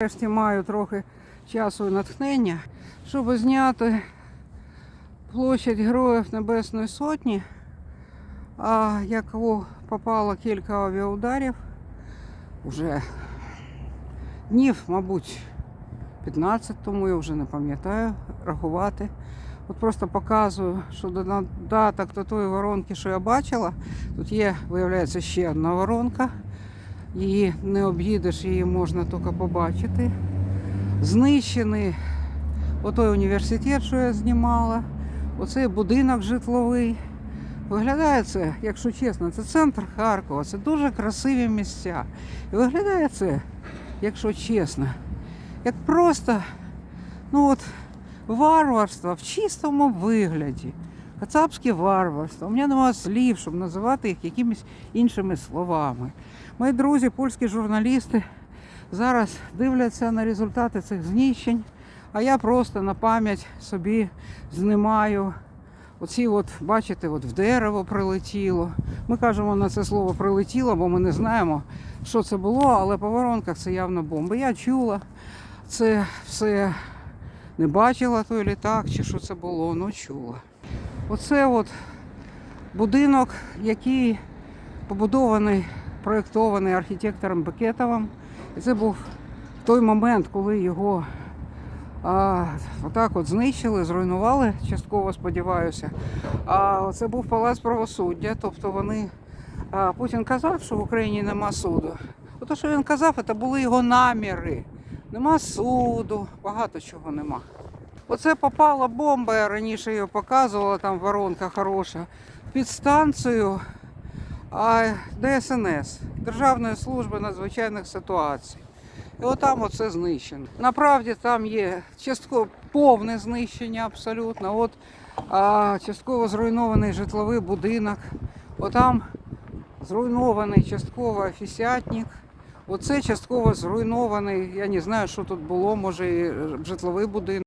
Нарешті маю трохи часу і натхнення, щоб зняти площадь Героїв Небесної Сотні, а яку попало кілька авіаударів. Уже днів, мабуть, 15 тому я вже не пам'ятаю рахувати. От просто показую, що додаток до тої воронки, що я бачила, тут є, виявляється, ще одна воронка. Її не об'їдеш, її можна тільки побачити. Знищений отой університет, що я знімала, оцей будинок житловий. Виглядає це, якщо чесно, це центр Харкова, це дуже красиві місця. І виглядає це, якщо чесно, як просто ну от, варварство в чистому вигляді. Кацапське варварство. У мене немає слів, щоб називати їх якимись іншими словами. Мої друзі, польські журналісти, зараз дивляться на результати цих знищень, а я просто на пам'ять собі знімаю. Оці, от, бачите, от в дерево прилетіло. Ми кажемо на це слово прилетіло, бо ми не знаємо, що це було, але по воронках це явно бомби. Я чула це все, не бачила той літак, чи що це було, ну чула. Оце от будинок, який побудований, проєктований архітектором Бекетовим. І це був той момент, коли його а, отак от знищили, зруйнували, частково сподіваюся. А це був палац правосуддя. Тобто вони. А, Путін казав, що в Україні нема суду. Ото, що він казав, це були його наміри. Нема суду, багато чого нема. Оце попала бомба, я раніше її показувала, там воронка хороша, під станцію ДСНС, Державної служби надзвичайних ситуацій. І отам оце знищено. Направді там є частково повне знищення абсолютно. От а, частково зруйнований житловий будинок. Отам зруйнований частково офісятник. Оце частково зруйнований, я не знаю, що тут було, може і житловий будинок.